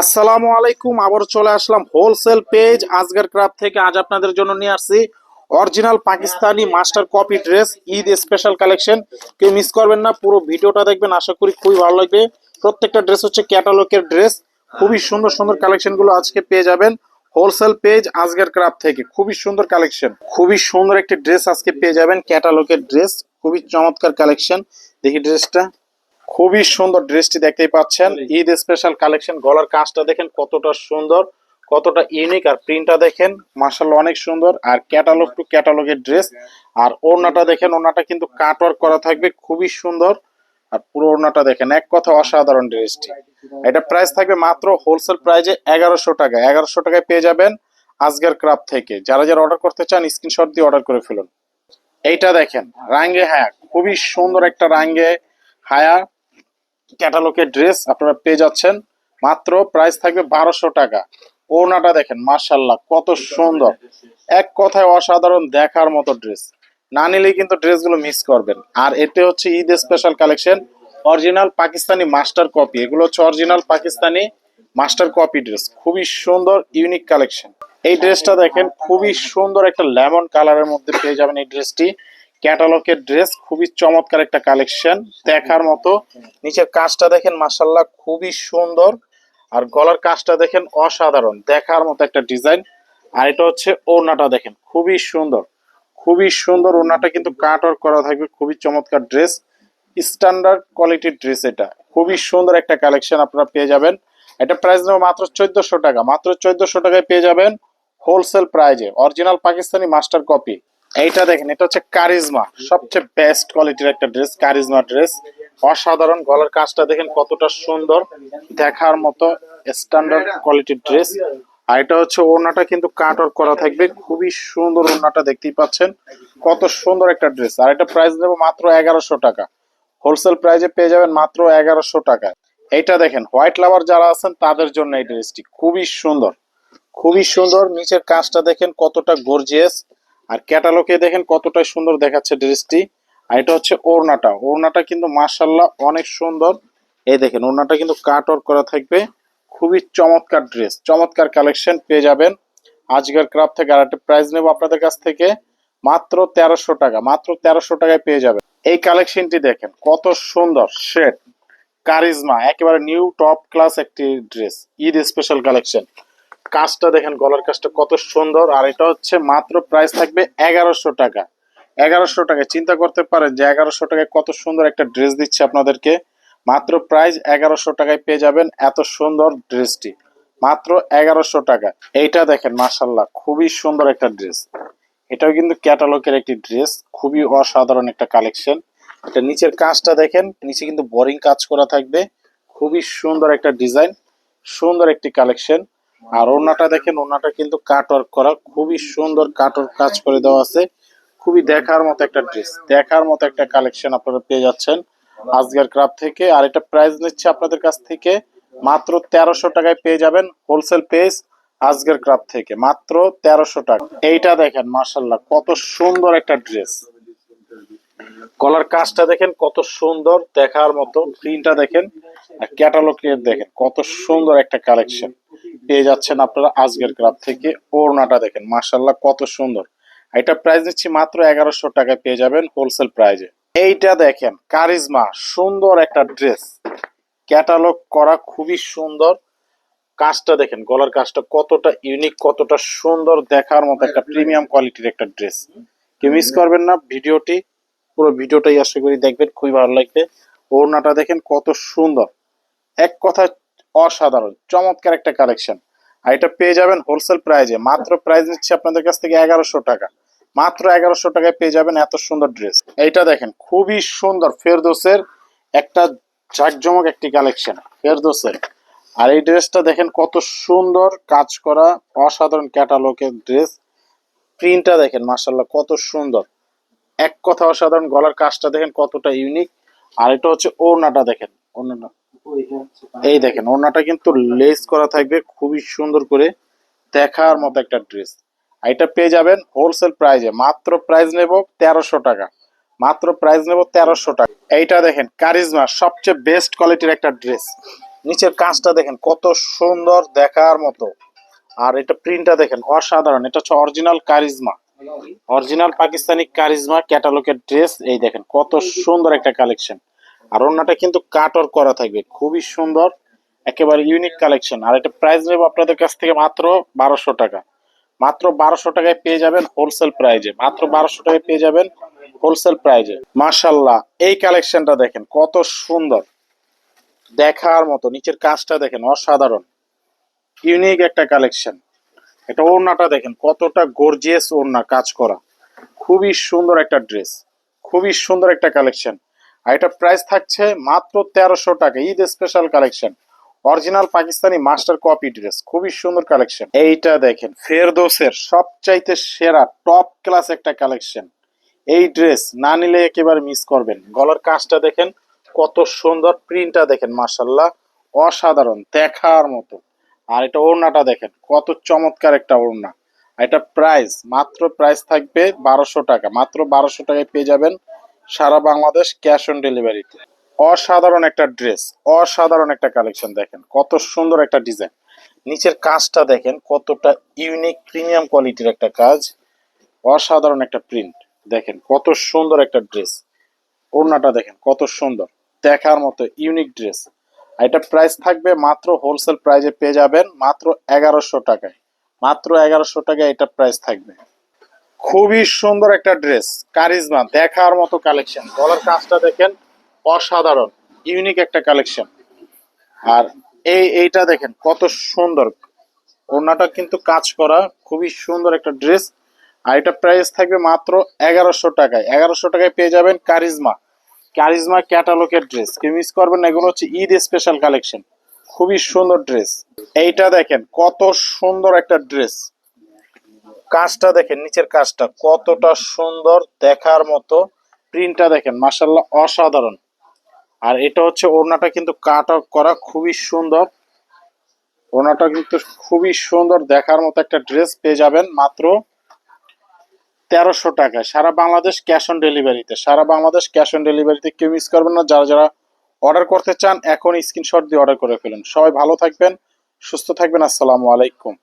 আসসালামু আলাইকুম আবার চলে আসলাম হোলসেল পেজ আজকের ক্রাফট থেকে আজ আপনাদের জন্য নিয়ে আসছি original Pakistani master copy dress Eid special collection কেউ মিস করবেন না, পুরো ভিডিওটা দেখবেন, আশা করি খুবই ভালো লাগবে। প্রত্যেকটা ড্রেস হচ্ছে ক্যাটালগের ড্রেস খুবই সুন্দর সুন্দর কালেকশনগুলো আজকে পেয়ে যাবেন হোলসেল পেজ আজকের ক্রাফট থেকে। খুবই সুন্দর কালেকশন খুবই সুন্দর একটি ড্রেস আজকে পেয়ে যাবেন ক্যাটালগের ড্রেস খুবই চমৎকার কালেকশন দেখি ড্রেসটা খুবই সুন্দর ড্রেসটি দেখতেই পাচ্ছেন। ঈদ স্পেশাল কালেকশন গলার কাজটা দেখেন কতটা সুন্দর কতটা ইউনিক আর প্রিন্টটা দেখেন মার্শাল অনেক সুন্দর। আর ক্যাটালগ টু ক্যাটালগের ড্রেস আর ওড়নাটা দেখেন ওড়নাটা কিন্তু কাট ওয়ার্ক করা থাকবে খুবই সুন্দর। আর পুরো ওড়নাটা দেখেন এক কথা অসাধারণ ড্রেসটি এটা প্রাইস থাকবে মাত্র হোলসেল প্রাইজে এগারোশো টাকা। এগারোশো টাকায় পেয়ে যাবেন আজকের ক্রাফট থেকে। যারা যারা অর্ডার করতে চান স্ক্রিনশট দিয়ে অর্ডার করে ফেলুন। এইটা দেখেন রাঙ্গে হায়া খুবই সুন্দর একটা রাঙ্গে হায়া। ক্যাটালগের ড্রেস আপনারা পেয়ে যাচ্ছেন। মাত্র প্রাইস থাকবে বারোশো টাকা। ওড়নাটা দেখেন মার্শাল্লাহ কত সুন্দর। এক কথায় অসাধারণ দেখার মতো ড্রেস না নিলেই কিন্তু ড্রেসগুলো মিস করবেন। আর এতে হচ্ছে Eid special collection original Pakistani master copy এগুলো হচ্ছে original Pakistani master copy dress খুবই সুন্দর ইউনিক কালেকশন এই ড্রেসটা দেখেন, খুবই সুন্দর একটা লেমন কালারের মধ্যে পেয়ে যাবেন এই ড্রেসটি ক্যাটালগের ড্রেস খুবই চমৎকার একটা কালেকশন। দেখার মতো। নিচের কাজটা দেখেন মাসাল্লাহ খুবই সুন্দর। আর গলার কাজটা দেখেন, অসাধারণ। দেখার মতো একটা ডিজাইন। আর এটা হচ্ছে ওড়নাটা দেখেন, খুবই সুন্দর। খুবই সুন্দর ওড়নাটা কিন্তু কাট ওয়ার্ক করা থাকবে। খুবই চমৎকার ড্রেস। স্ট্যান্ডার্ড কোয়ালিটির ড্রেস এটা। খুবই সুন্দর একটা কালেকশন আপনারা পেয়ে যাবেন। এটা প্রাইস নেব মাত্র চোদ্দশো টাকা। মাত্র চোদ্দশো টাকায় পেয়ে যাবেন হোলসেল প্রাইজে। Original Pakistani master copy. এইটা দেখেন, এটা হচ্ছে কারিজমা, সবচেয়ে বেস্ট কোয়ালিটির একটা ড্রেস কারিজমা ড্রেস অসাধারণ গলার কাজটা দেখেন কতটা সুন্দর, দেখার মতো স্ট্যান্ডার্ড কোয়ালিটির ড্রেস আর এটা হচ্ছে ওড়নাটা কিন্তু কাট ওয়ার্ক করা থাকবে, খুবই সুন্দর ওড়নাটা দেখতেই পাচ্ছেন, কত সুন্দর একটা ড্রেস আর এটা প্রাইস দেবো মাত্র এগারোশো টাকা। হোলসেল প্রাইজে পেয়ে যাবেন মাত্র এগারোশো টাকা এইটা দেখেন হোয়াইট লাভার যারা আছেন, তাদের জন্য এই ড্রেসটি খুবই সুন্দর। খুবই সুন্দর, নিচের কাজটা দেখেন কতটা গর্জিয়াস আর ক্যাটালগে দেখেন কতটাই সুন্দর দেখাচ্ছে ড্রেসটি আর এটা হচ্ছে ওড়নাটা। ওড়নাটা কিন্তু মার্শাল্লাহ অনেক সুন্দর। এই দেখেন, ওড়নাটা কিন্তু কাট ওয়ার্ক করা থাকবে। খুবই চমৎকার ড্রেস চমৎকার কালেকশন পেয়ে যাবেন। আজকের ক্রাফ থেকে আর একটা প্রাইস নেব আপনাদের কাছ থেকে। মাত্র তেরোশো টাকা, মাত্র তেরোশো টাকায় পেয়ে যাবেন। এই কালেকশনটি দেখেন, কত সুন্দর শেড কারিজমা একেবারে নিউ টপ ক্লাস একটি ড্রেস ঈদ স্পেশাল কালেকশন কাজটা দেখেন, গলার কাজটা কত সুন্দর। আর এটা হচ্ছে মাত্র প্রাইস থাকবে এগারোশো টাকা। এগারোশো টাকায় চিন্তা করতে পারেন যে এগারোশো টাকায় কত সুন্দর একটা ড্রেস দিচ্ছে আপনাদেরকে। মাত্র প্রাইস এগারোশো টাকায় পেয়ে যাবেন এত সুন্দর ড্রেসটি মাত্র এগারোশো টাকা। এইটা দেখেন মাসাল্লাহ খুবই সুন্দর একটা ড্রেস এটাও কিন্তু ক্যাটালগের একটি ড্রেস খুবই অসাধারণ একটা কালেকশন এটা নিচের কাজটা দেখেন, নিচে কিন্তু বোরিং কাজ করা থাকবে। খুবই সুন্দর একটা ডিজাইন সুন্দর একটি কালেকশন আর ওনাটা দেখেন, ওড়নাটা কিন্তু কাট ওয়ার্ক করা, খুবই সুন্দর কাট ওয়ার্ক কাজ করে দেওয়া আছে। খুবই দেখার মতো একটা ড্রেস দেখার মতো একটা কালেকশন আপনারা পেয়ে যাচ্ছেন আজকের ক্রাফ থেকে। আর এটা প্রাইস নিচ্ছে আপনাদের কাছ থেকে মাত্র তেরোশো টাকায় পেয়ে যাবেন হোলসেল পেজ আজকের ক্রাফ থেকে, মাত্র তেরোশো টাকা। এইটা দেখেন মার্শাল্লাহ কত সুন্দর একটা ড্রেস গলার কাজটা দেখেন, কত সুন্দর দেখার মতো প্রিন্টটা দেখেন, আর ক্যাটালগ দেখেন, কত সুন্দর একটা কালেকশন পেয়ে যাচ্ছেন আপনারা আজকের ক্রাফ থেকে, ওড়নাটা দেখেন মার্শাল্লাহ কত সুন্দর। এটা প্রাইস দিচ্ছি মাত্র এগারোশো টাকায় পেয়ে যাবেন হোলসেল প্রাইজে এইটা দেখেন কারিজমা সুন্দর একটা ড্রেস ক্যাটালগ করা খুবই সুন্দর। কাজটা দেখেন, গলার কাজটা কতটা ইউনিক কতটা সুন্দর, দেখার মতো একটা প্রিমিয়াম কোয়ালিটির একটা ড্রেস কেউ মিস করবেন না, ভিডিওটি পুরো ভিডিওটাই আশা করি দেখবেন, খুবই ভালো লাগবে। ওড়নাটা দেখেন কত সুন্দর। এক কথায় অসাধারণ, চমৎকার একটা কালেকশন। আর এটা পেয়ে যাবেন হোলসেল প্রাইজে মাত্র প্রাইজ নিচ্ছে আপনাদের কাছ থেকে এগারোশো টাকা। মাত্র এগারোশো টাকায় পেয়ে যাবেন এত সুন্দর ড্রেস এইটা দেখেন, খুবই সুন্দর ফেরদোসের একটা জাকজমক একটি কালেকশন, ফেরদোসের। আর এই ড্রেসটা দেখেন কত সুন্দর কাজ করা, অসাধারণ ক্যাটালগের ড্রেস প্রিন্টটা দেখেন মার্শাল্লাহ কত সুন্দর। এক কথা অসাধারণ, গলার কাজটা দেখেন কতটা ইউনিক আর এটা হচ্ছে ওড়নাটা দেখেন, ওড়নাটা। এই দেখেন, ওড়নাটা কিন্তু লেস করা থাকবে, খুবই সুন্দর করে দেখার মতো একটা ড্রেস এটা পেয়ে যাবেন হোলসেল প্রাইজে মাত্র প্রাইস নেব তেরোশো টাকা। মাত্র প্রাইস নেব তেরোশো টাকা। এইটা দেখেন, কারিজমা, সবচেয়ে বেস্ট কোয়ালিটির একটা ড্রেস নিচের কাজটা দেখেন, কত সুন্দর দেখার মতো। আর এটা প্রিন্টটা দেখেন, অসাধারণ। এটা হচ্ছে original Charisma. Original Pakistani Charisma, ক্যাটালগের dress, এই দেখেন, কত সুন্দর একটা কালেকশন। আর ওনাটা কিন্তু কাটর করা থাকবে, খুবই সুন্দর, একেবারে ইউনিক কালেকশন। আর এটা প্রাইস নেব আপনাদের কাছ থেকে মাত্র বারোশো টাকা। মাত্র বারোশো টাকায় পেয়ে যাবেন হোলসেল প্রাইজে মাত্র বারোশো টাকায় পেয়ে যাবেন হোলসেল প্রাইজে মাশাল্লাহ এই কালেকশনটা দেখেন, কত সুন্দর। দেখার মতো, নিচের কাজটা দেখেন, অসাধারণ। ইউনিক একটা কালেকশন। এটা ওড়নাটা দেখেন, কতটা গর্জিয়াস ওড়না কাজ করা। খুবই সুন্দর একটা ড্রেস খুবই সুন্দর একটা কালেকশন আর এটা প্রাইস থাকছে মাত্র তেরোশো টাকা, Eid special collection original Pakistani master copy dress খুবই সুন্দর কালেকশন এইটা দেখেন, ফেরদোসের সবচাইতে সেরা টপ ক্লাস একটা কালেকশন এই ড্রেস না নিলে একেবারে মিস করবেন। গলার কাজটা দেখেন, কত সুন্দর প্রিন্টটা দেখেন মার্শাল্লাহ অসাধারণ, দেখার মতো। আর এটা ওড়নাটা দেখেন, কত চমৎকার একটা ওড়না। এটা প্রাইস মাত্র প্রাইস থাকবে বারোশো টাকা, মাত্র বারোশো টাকায় পেয়ে যাবেন সারা বাংলাদেশ ক্যাশ অন ডেলিভারিতে অসাধারণ একটা ড্রেস অসাধারণ একটা কালেকশন দেখেন, কত সুন্দর একটা ডিজাইন নিচের কাজটা দেখেন, কতটা ইউনিক প্রিমিয়াম কোয়ালিটির একটা কাজ। অসাধারণ একটা প্রিন্ট দেখেন, কত সুন্দর একটা ড্রেস ওড়নাটা দেখেন, কত সুন্দর। দেখার মতো ইউনিক ড্রেস এটা প্রাইস থাকবে মাত্র হোলসেল প্রাইজে পেয়ে যাবেন মাত্র এগারোশো টাকায়। মাত্র এগারোশো টাকায় এটা প্রাইস থাকবে। খুবই সুন্দর একটা ড্রেস কারিজমা, দেখার মতো কালেকশন গলার কাজটা দেখেন অসাধারণ ইউনিক একটা কালেকশন আর এই, এইটা দেখেন কত সুন্দর। ওড়নাটা কিন্তু কাজ করা, খুবই সুন্দর একটা ড্রেস আর এটা প্রাইস থাকবে মাত্র এগারোশো টাকায়। এগারোশো টাকায় পেয়ে যাবেন কারিজমা। কারিজমা ক্যাটালগের ড্রেস কেউ মিস করবেন না, এগুলো হচ্ছে ঈদ স্পেশাল কালেকশন খুবই সুন্দর ড্রেস এইটা দেখেন, কত সুন্দর একটা ড্রেস কাজটা দেখেন, নিচের কাজটা কতটা সুন্দর দেখার মতো। প্রিন্টটা দেখেন মাসাল্লাহ অসাধারণ। আর এটা হচ্ছে ওড়নাটা কিন্তু কাট অফ করা খুবই সুন্দর। ওড়নাটা কিন্তু খুবই সুন্দর দেখার মতো একটা ড্রেস পেয়ে যাবেন। মাত্র তেরোশো টাকায়। সারা বাংলাদেশ ক্যাশ অন ডেলিভারিতে সারা বাংলাদেশ ক্যাশ অন ডেলিভারিতে কেউ মিস করবেন না। যারা যারা অর্ডার করতে চান, এখন স্ক্রিনশট দিয়ে অর্ডার করে ফেলুন। সবাই ভালো থাকবেন, সুস্থ থাকবেন। আসসালামু আলাইকুম।